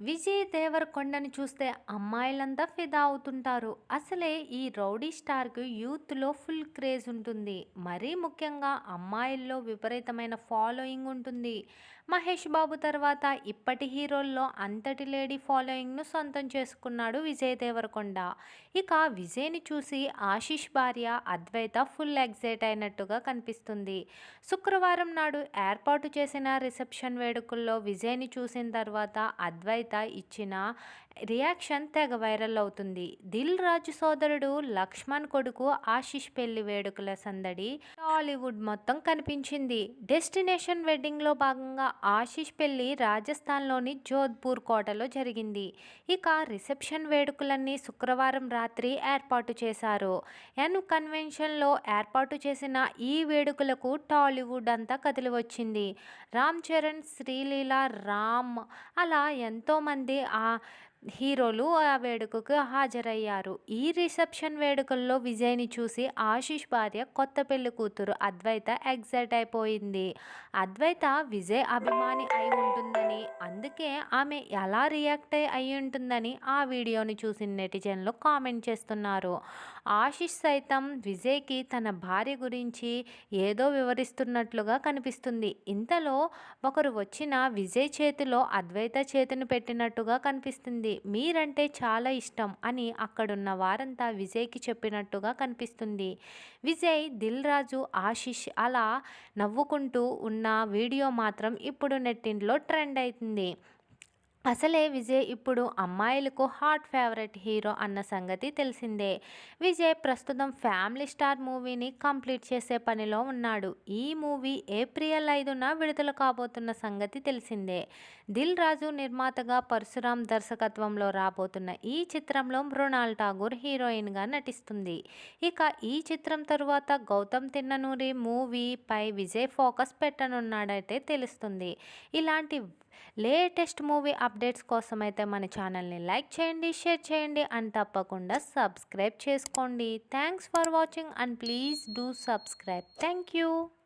విజయ్ దేవరకొండని చూస్తే అమ్మాయిలంతా ఫిదా అవుతుంటారు. అసలే ఈ రౌడీ స్టార్కి యూత్లో ఫుల్ క్రేజ్ ఉంటుంది. మరీ ముఖ్యంగా అమ్మాయిల్లో విపరీతమైన ఫాలోయింగ్ ఉంటుంది. మహేష్ బాబు తర్వాత ఇప్పటి హీరోల్లో అంతటి లేడీ ఫాలోయింగ్ను సొంతం చేసుకున్నాడు విజయ్ దేవరకొండ. ఇక విజయ్ని చూసి ఆశీష్ భార్య అద్వైత ఫుల్ ఎగ్జైట్ అయినట్టుగా కనిపిస్తుంది. శుక్రవారం నాడు ఏర్పాటు చేసిన రిసెప్షన్ వేడుకల్లో విజయ్ని చూసిన తర్వాత అద్వైత सहायता రియాక్షన్ తెగ వైరల్ అవుతుంది. దిల్ రాజు సోదరుడు లక్ష్మణ్ కొడుకు ఆశీష్ పెళ్ళి వేడుకల సందడి టాలీవుడ్ మొత్తం కనిపించింది. డెస్టినేషన్ వెడ్డింగ్లో భాగంగా ఆశీష్ పెళ్ళి రాజస్థాన్లోని జోధ్పూర్ కోటలో జరిగింది. ఇక రిసెప్షన్ వేడుకలన్నీ శుక్రవారం రాత్రి ఏర్పాటు చేశారు. ఎన్ కన్వెన్షన్లో ఏర్పాటు చేసిన ఈ వేడుకలకు టాలీవుడ్ అంతా కదిలి వచ్చింది. రామ్ చరణ్ శ్రీలీల రామ్ అలా ఎంతోమంది ఆ హీరోలు ఆ వేడుకకు హాజరయ్యారు. ఈ రిసెప్షన్ వేడుకల్లో విజయ్ని చూసి ఆశీష్ భార్య కొత్త పెళ్ళి కూతురు అద్వైత ఎగ్జైట్ అయిపోయింది. అద్వైత విజయ్ అభిమాని అయి ఉంటుందని అందుకే ఆమె ఎలా రియాక్ట్ అయి ఉంటుందని ఆ వీడియోని చూసిన నెటిజన్లు కామెంట్ చేస్తున్నారు. ఆశీష్ సైతం విజయ్కి తన భార్య గురించి ఏదో వివరిస్తున్నట్లుగా కనిపిస్తుంది. ఇంతలో ఒకరు వచ్చిన విజయ్ చేతిలో అద్వైత చేతిని పెట్టినట్టుగా కనిపిస్తుంది. మీరంటే చాలా ఇష్టం అని అక్కడున్న వారంతా విజయ్కి చెప్పినట్టుగా కనిపిస్తుంది. విజయ్ దిల్ రాజు ఆశిష్ అలా నవ్వుకుంటూ ఉన్న వీడియో మాత్రం ఇప్పుడు నెట్టింట్లో ట్రెండ్ అవుతుంది అసలే విజయ్ ఇప్పుడు అమ్మాయిలకు హాట్ ఫేవరెట్ హీరో అన్న సంగతి తెలిసిందే. విజయ్ ప్రస్తుతం ఫ్యామిలీ స్టార్ మూవీని కంప్లీట్ చేసే పనిలో ఉన్నాడు. ఈ మూవీ ఏప్రిల్ ఐదున విడుదల కాబోతున్న సంగతి తెలిసిందే. దిల్ రాజు నిర్మాతగా పరశురామ్ దర్శకత్వంలో రాబోతున్న ఈ చిత్రంలో మృణాల్ ఠాగూర్ హీరోయిన్గా నటిస్తుంది. ఇక ఈ చిత్రం తరువాత గౌతమ్ తిన్ననూరి మూవీపై విజయ్ ఫోకస్ పెట్టనున్నాడైతే తెలుస్తుంది. ఇలాంటి లేటెస్ట్ మూవీ అప్ అప్డేట్స్ కోసం అయితే మన ఛానల్ని లైక్ చేయండి షేర్ చేయండి అండ్ తప్పకుండా సబ్స్క్రైబ్ చేసుకోండి. Thanks for watching and please do subscribe. Thank you.